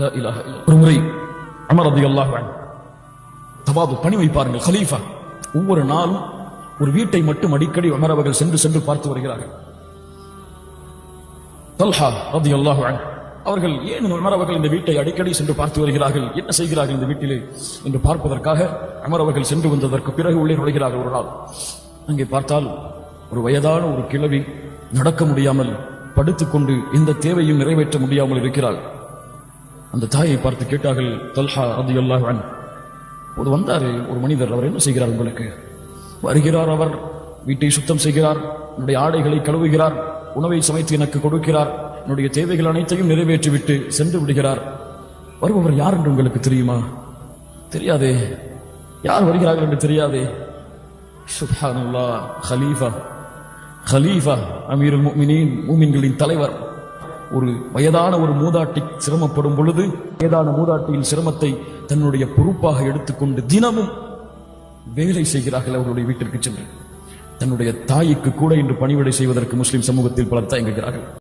லா இல்ல. ஒரு முறை அமர் ரதி அல்லாஹ் தவாது பணி வைப்பாருங்கள். ஹலீஃபா ஒவ்வொரு நாளும் ஒரு வீட்டை மட்டும் அடிக்கடி உமர் அவர்கள் சென்று சென்று பார்த்து வருகிறார்கள். தல்ஹா ரதி அல்லாஹ் அவர்கள் ஏன் உமர் அவர்கள் இந்த வீட்டை அடிக்கடி சென்று பார்த்து வருகிறார்கள்? என்ன செய்கிறார்கள் இந்த வீட்டிலே? என்று பார்ப்பதற்காக அமர் அவர்கள் சென்று வந்ததற்கு பிறகு உள்ளே நுழைகிறார்கள் ஒரு நாள். அங்கே பார்த்தால் ஒரு வயதான ஒரு கிழவி நடக்க முடியாமல் படுத்துக்கொண்டு எந்த தேவையும் நிறைவேற்ற முடியாமல் இருக்கிறாள். அந்த தாயை பார்த்து கேட்டார்கள் தல்ஹா அது எல்லாவன் ஒரு வந்தார் ஒரு மனிதர் அவர் என்ன செய்கிறார் உங்களுக்கு? வருகிறார் அவர் வீட்டை சுத்தம் செய்கிறார் என்னுடைய ஆடைகளை கழுவுகிறார் உணவை சமைத்து எனக்கு கொடுக்கிறார் என்னுடைய தேவைகள் அனைத்தையும் நிறைவேற்றிவிட்டு சென்று விடுகிறார். வருபவர் யார் என்று உங்களுக்கு தெரியுமா? தெரியாதே. யார் வருகிறார்கள் என்று தெரியாதே? சுபானுல்லா ஹலீஃபா. ஹலீஃபா அமீர் முஃமினீன் மூமின்களின் தலைவர். ஒரு வயதான ஒரு மூதாட்டி சிரமப்படும் பொழுது வயதான மூதாட்டியின் சிரமத்தை தன்னுடைய பொறுப்பாக எடுத்துக்கொண்டு தினமும் வேலை செய்கிறார்கள் அவருடைய வீட்டிற்கு சென்று. தன்னுடைய தாய்க்கு கூட இன்று பணிவிடை செய்வதற்கு முஸ்லிம் சமூகத்தில் பலர் தயங்குகிறார்கள்.